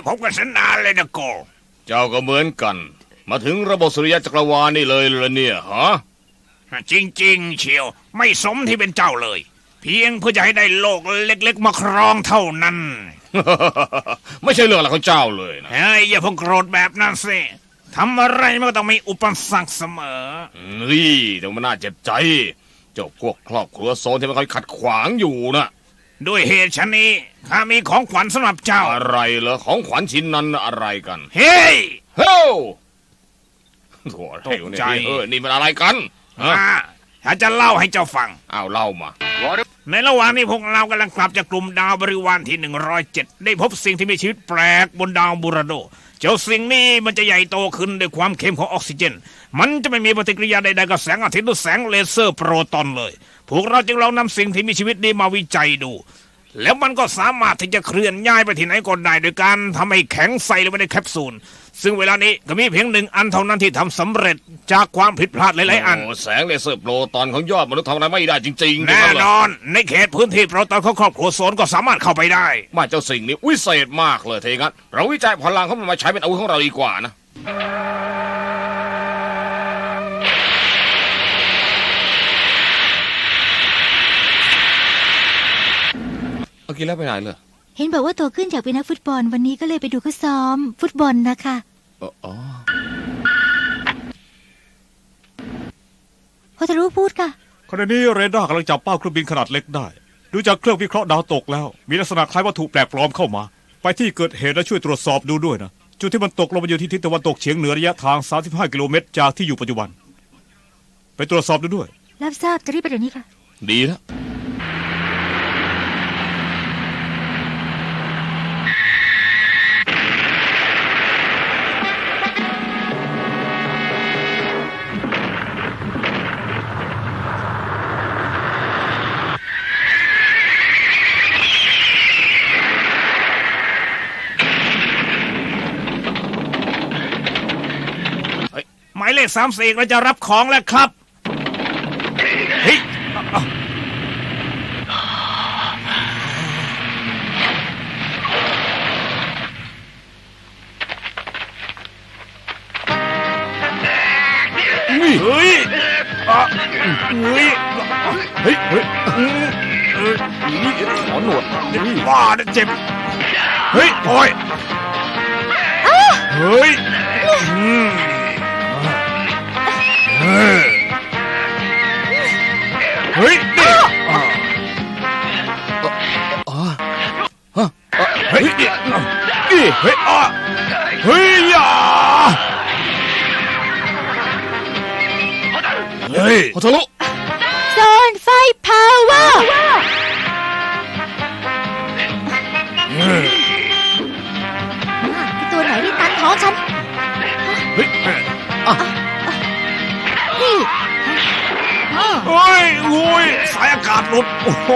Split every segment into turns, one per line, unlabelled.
ได้พบกันสนานเลยนะโก
เจ้าก็เหมือนกัน มาถึงระบบสุริยะจักรวาลนี่เลยเหรอเนี่ยฮะ
จริง ๆ เชียว ไม่สมที่เป็นเจ้าเลย เพียงเพื่อจะให้ได้โลกเล็ก ๆ มาครองเท่านั้น
ไม่ใช่เรื่องอะไรของเจ้าเลยนะ
เฮ้ยอย่าเพิ่งโกรธแบบนั้นสิทำอะไรมันก็ต้องมีอุปสรรคเสมอ
นี่แต่มันน่าเจ็บใจ เจ้าพวกครอบครัวโซนที่มันคอยขัดขวางอยู่นะ
ด้วยเหตุชนนี้ข้ามีของขวัญสำหรับเจ้า
อะไรเหรอของขวัญชิ้นนั้นอะไรกัน
เฮ้ย
เฮ้ยโถ่เร็ว
ตก
เนี่
ใจ
ยเออนี่มันอะไรกันฮะ
มาฉันจะเล่าให้เจ้าฟัง
อ้าวเล่ามา
ในระหว่างนี้พวกเรากำลังกลับจากกลุ่มดาวบริวารที่ 107 ได้พบสิ่งที่มีชีวิตแปลกบนดาวบูราโด เจ้าสิ่งนี้มันจะใหญ่โตขึ้นด้วยความเข้มของออกซิเจน มันจะไม่มีปฏิกิริยาใดๆกับแสงอาทิตย์หรือแสงเลเซอร์โปรตอนเลย พวกเราจึงลองนำสิ่งที่มีชีวิตนี้มาวิจัยดู แล้วมันก็สามารถที่จะเคลื่อนย้ายไปที่ไหนก็ได้โดยการทำให้แข็งใส่ลงไปในแคปซูล ซึ่งเวลานี้ก็มีเพียงหนึ่งอันเท่านั้นที่ทำสำเร็จจากความผิดพลาดหลายๆอัน
โแสงเลเซอร์โปรตอนของยอดมนุษย์ทำอะไรไม่ได้จริงๆ
แน่
เหร
นอนในเขตพื้นที่โปรตอนของครอบครัวโซนก็สามารถเข้าไปได้
มาเจ้าสิ่งนี้วิเศษมากเลยเทงั้นเราวิจัยพลังของมันมาใช้เป็นอาวุธของเราดีกว่านะ เอากินแล้วไปไหนเลย
เห็นบอกว่าโตขึ้นอยากเป็นนักฟุตบอลวันนี้ก็เลยไปดูเขาซ้อม ฟุตบอลนะคะ
อ๋ออ๋อ
พอจะรู้พูดค่ะ
ขณะนี้เรดาร์กำลังจับเป้าเครื่องบินขนาดเล็กได้ ดูจากเครื่องวิเคราะห์ดาวตกแล้ว มีลักษณะคล้ายวัตถุแปลกปลอมเข้ามา ไปที่เกิดเหตุและช่วยตรวจสอบดูด้วยนะ จุดที่มันตกลงมาอยู่ที่ทิศตะวันตกเฉียงเหนือระยะทาง 35 กิโลเมตรจากที่อยู่ปัจจุบัน ไปตรวจสอบดูด้วย
รับทราบจะรีบไปเดี๋ยวนี้ค่ะ
ดีแล้
สามสี่เราจะรับของแล้วครับเฮ้ยอะเฮ้ยอะเฮ้ย
เฮ้ยเฮ้ย
ขอหนวด
บ้านะเจ็บ เฮ้ยโอ้ยเฮ้ยอืม เฮ้ยเฮ้ยนี่อะ
อ๋อฮะ
เฮ้ยนี่อะนี่เฮ้ยอะเฮ้ยอย่าเฮ้ย
ขอทะลุ
โซนไฟพาวเวอร์ตัวไหนที่ตันท้องฉัน
เฮ้ย โอ้ยสายอากาศหลุดโอ้โห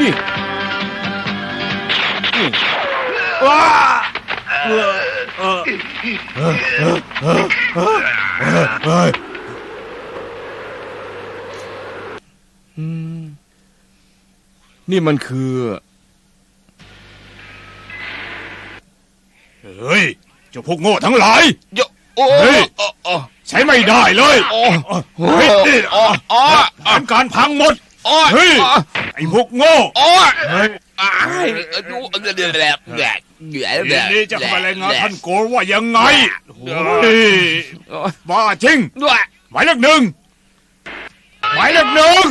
นี่ว้าเออเออเออเออเออเออ
นี่มันคือ
เฮ้ยเจ้าพวกโง่ทั้งหลาย
เยอะโอ้
เฮ้ย
อ๋ออ๋อ
ใช้ไม่ได้เลย
โอ้
เฮ้ยนี่
อ๋ออ๋อ
แผนการพังหมด
อ๋อ
เฮ้ยไอ้พวกโง่
อ๋อ
เฮ้ย
อ้ายดูเดือดแบบแบบแบบ
ทีนี้จะเข้าไปรายงานท่านโกว่ายังไงเฮ้ยบ้าจริง
ด้วย
หมายเลขหนึ่งหมายเลขหนึ่ง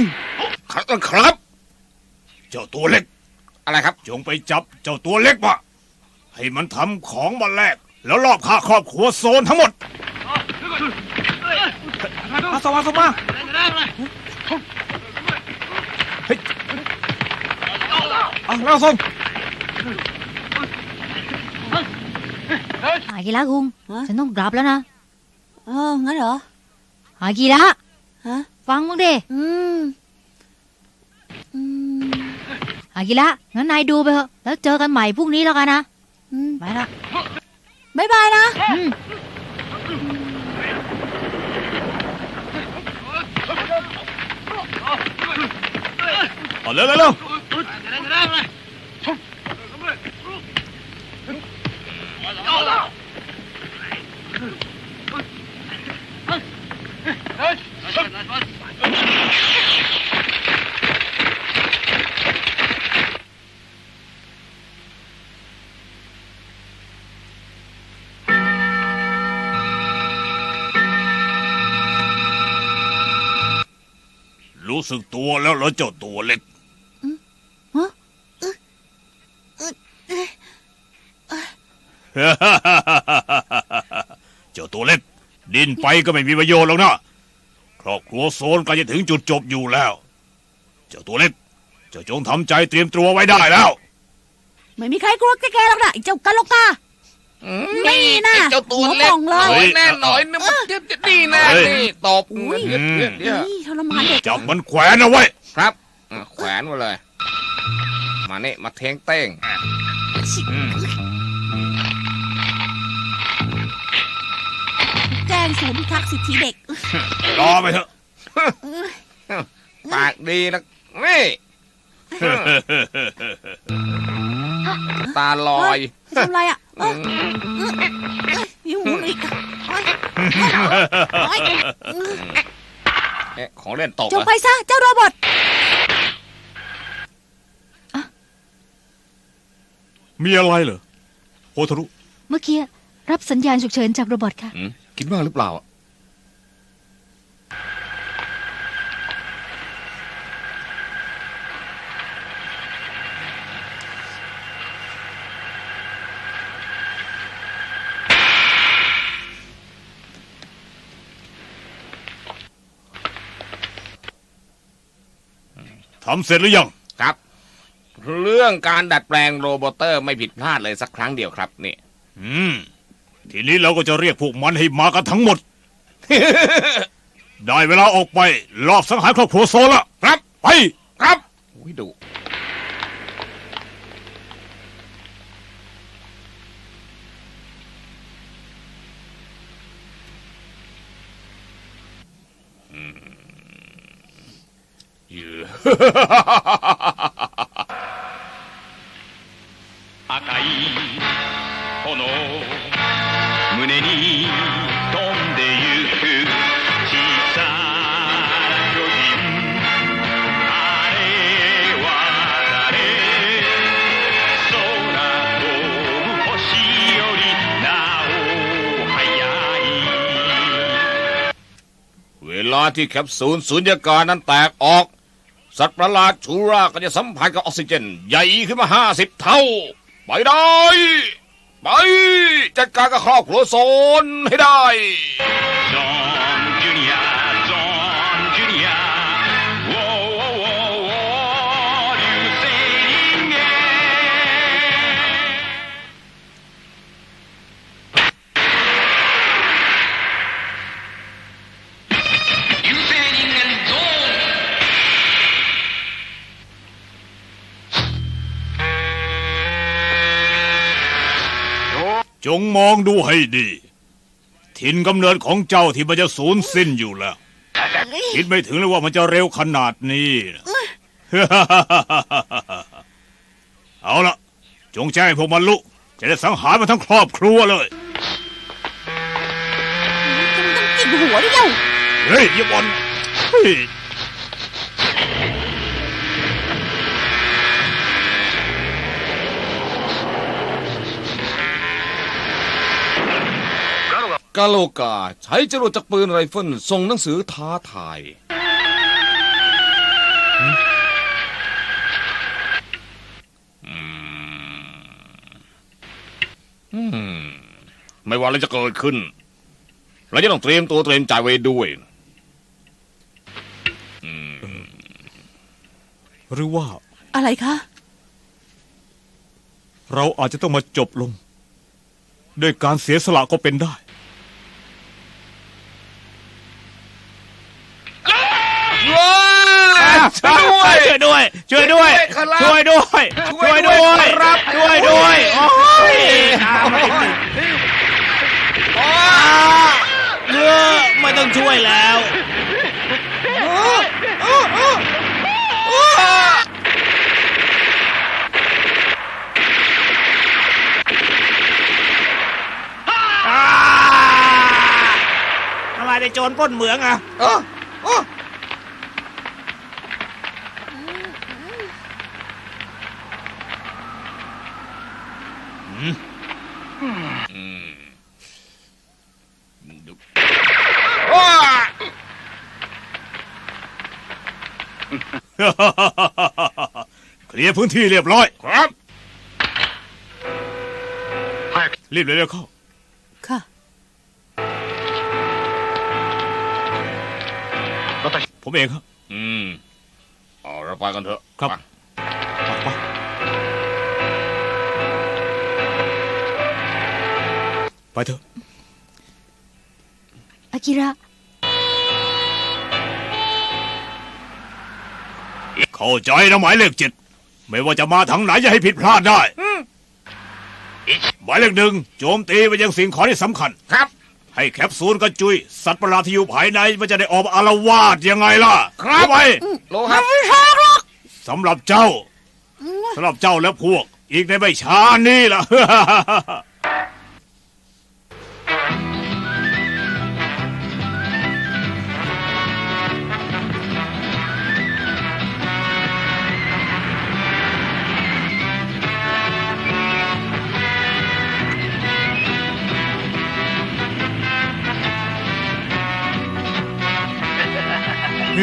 ครับครับ
เจ้าตัวเล็ก
อะไรครับ
จงไปจับเจ้าตัวเล็กมาให้มันทำของมาแลกแล้วรอบค่าครอบครัวโซนทั้งหมด มาสมาสมาเฮ้ยเอาแล้วส่ง
หากีระคุงฉันต้องกลับแล้วนะ
เอองั้นเหรอ
หากีระ
ฮะ
ฟังมึงดิ
อืม อืม
หากีระงั้นนายดูไปเถอะแล้วเจอกันใหม่พรุ่งนี้แล้วกันนะ
อืม
ไปละ
บ๊ายบายนะ
อืม
เอาเร็วเร็วเร็ว
รู้สึกตัวแล้วเหรอเจ้าตัวเล็ก
ฮะ
เจ้าตัวเล็กดินไปก็ไม่มีประโยชน์หรอกนะครอบครัวโซนใกล้จะถึงจุดจบอยู่แล้ว เจ้าตัวเล็กเจ้าจงทำใจเตรียมตัวไว้ได้แล้ว
ไม่มีใครกลัวแกๆหรอกนะไอ้เจ้ากะโลกานี่นะ
เจ้าตัวเล็
หั
ก
วป่องเลย
โอ้แน่หน่อยนะมันจะดีแน่
เฮ้ย
นี่ตบ
อุ้ย
เดี๋ยวเดี๋ยวเดี๋ยว
นี่ทรมานเด็ก
จับมันแขวนเอาไว้
ครับอะแขวนไว้เลย มานี่มาเทงเต้ง
แจ้ งศูนย์พิทักษ์สิทธิเด็ก
รอไปเถอะ
ปากดีนะนี่ตาลอย
ทำไรอะเอ้ยเอ้ยเอ้ยมีหูอีกเอ้ยเอ้ย
เอ๊ะของเล่นตก
จง
เหร
ไป
อ
ซะ เจ้าโรบอท
มีอะไรเหรอโฮทารุ
เมื่อกี้ รับสัญญาณฉุกเฉินจากโรบอทค่ะ
หืมคิดว่าหรือเปล่า
ทำเสร็จหรือยัง
ครับ เรื่องการดัดแปลงโรบอเตอร์ไม่ผิดพลาดเลยสักครั้งเดียวครับนี่
อืม ทีนี้เราก็จะเรียกพวกมันให้มากันทั้งหมด ได้เวลาออกไปลอบสังหารครอบครัวโซละ
ครับ
ไป
ครับอุ้ยดุ
赤い
ลาที่แคปซูลสูญญากาศนั้นแตกออก สัตว์ประหลาดชูราก็จะสัมผัสกับออกซิเจน ใหญ่ขึ้นมาห้าสิบเท่า ไปได้ ไป จัดการกับครอบครัวโซนให้ได้
จงมองดูให้ดี ถิ่นกำเนิดของเจ้าที่มันจะสูญสิ้นอยู่แล้ว คิดไม่ถึงเลยว่ามันจะเร็วขนาดนี้นะ เอาละจงแจ้งให้พวกมันลุจะได้สังหารมันทั้งครอบครัวเลย
จะต้องจิกหัวดิเจ้า
เฮ้ยอย่าบอลเฮ้ย
กาโลกา ใช้จรวดจากปืนไรเฟิลส่งหนังสือท้าทาย อืม ไม่ว่าอะไรจะเกิดขึ้น เราจะต้องเตรียมตัวเตรียมใจไว้ด้วย
หรือว่า
อะไรคะ
เราอาจจะต้องมาจบลง ด้วยการเสียสละก็เป็นได้
ด้วยครับช่วยด้วยช่วยด้วยครับช่วยด้วย
โอ้ย
อ้าวไม่ติดโอ้ยเลือไม่ต้องช่วยแล้ว
อะ
ไรในโจรป้นเหมืองอะ
เคลียร์พื้นที่เรียบร้อย
ครับ
รีบเร็วๆเข้า
ค่ะ
ผมเองครับ
อืมเอาเราไปกันเถอะ
ครับ
ไป
ไปไปไปเถอะ
อากิระ
เข้าใจนะหมายเลขเจ็ดไม่ว่าจะมาทางไหนอย่าให้ผิดพลาดได้ หมายเลขหนึ่งโจมตีไปยังสิ่งของที่สำคัญ
ครับ
ให้แคปซูลกระจุย สัตว์ประหลาดที่อยู่ภายในมันจะได้ออกมาอารวาสยังไงล่ะ
ครับ
ไป
โลครับ
สำหรับเจ้าสำหรับเจ้าและพวก อีกในไม่ช้านี่ล่ะ
ไม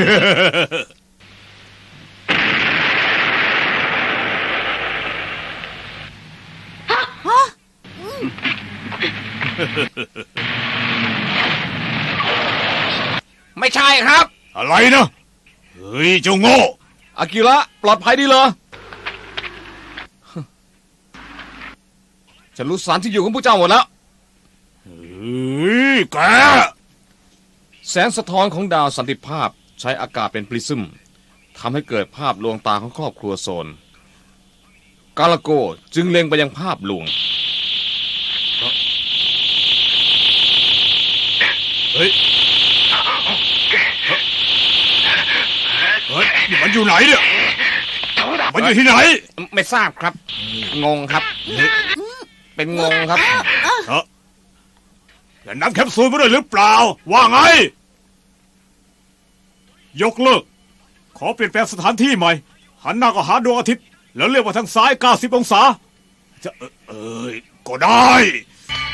่ใช่ครับ
อะไรนะเฮ้ยเจ้าโง่
อากิระปลอดภัยดีเหรอ ฉันรู้สารที่อยู่ของพวกเจ้าหมดแล้ว
เฮ้ยแก
แสงสะท้อนของดาวสันติภาพ ใช้อากาศเป็นปริซึมทำให้เกิดภาพลวงตาของครอบครัวโซน กาลาโกจึงเล็งไปยังภาพลวง
เฮ้ย เฮ้ยนี่มันอยู่ไหนเนี่ย มันอยู่ที่ไหน
ไม่ทราบครับ งงครับ เป็นงงครับ
แล้วนำแคปซูลมาด้วยหรือเปล่า ว่าไง ยกเลิก ขอเปลี่ยนแปลงสถานที่ใหม่ หันหน้าก็หาดวงอาทิตย์ แล้วเลี้ยวมาทางซ้าย 90 องศา จะเอ่อเอ้ยก็ได้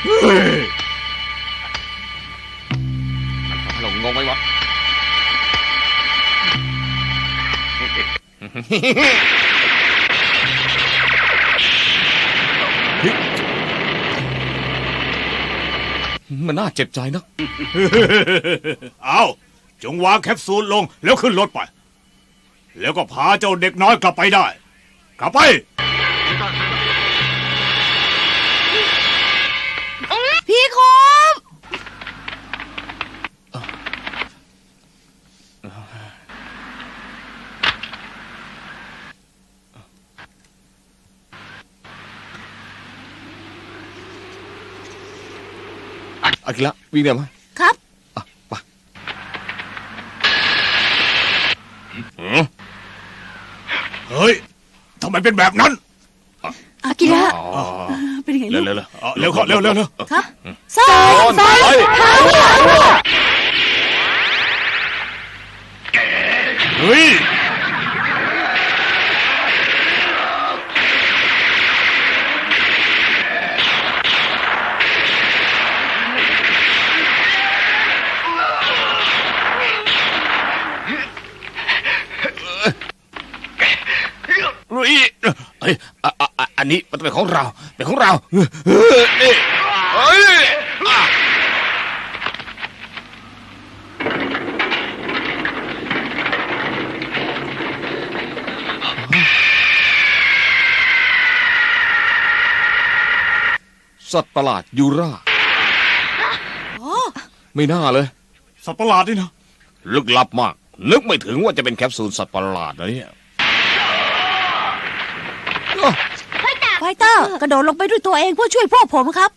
เฮ้ย
หลงงงไหมวะ มันน่าเจ็บใจนะ
เอา จงวางแคปซูลลงแล้วขึ้นรถไป แล้วก็พาเจ้าเด็กน้อยกลับไปได้ กลับไป
พี่คม
อากิระวิ่งเดี๋ยวมา
ครับ
เฮ้ย ทำไมเป็นแบบนั้น
อากิระ
เป็นยังไง
เร็
ลู
ว
ก
เร็วเร็ว
เอาเร็วเข้าเร็วเร็วเร็ว
ครับซ้ายซ้าย
เฮ้ย
ลุยเฮ้ยอะอะอะ อันนี้มันเป็นของเรา เป็นของเราเออนี่เฮ้ยอะสัตว์ประหลาดยูราไม่น่าเลย
สัตว์ประหลาดนี่นะ
ลึกลับมาก นึกไม่ถึงว่าจะเป็นแคปซูลสัตว์ประหลาดนะเนี่ย
ไฟเตอร์กระโดดลงไปด้วยตัวเองเพื่อช่วยพวกผมครับ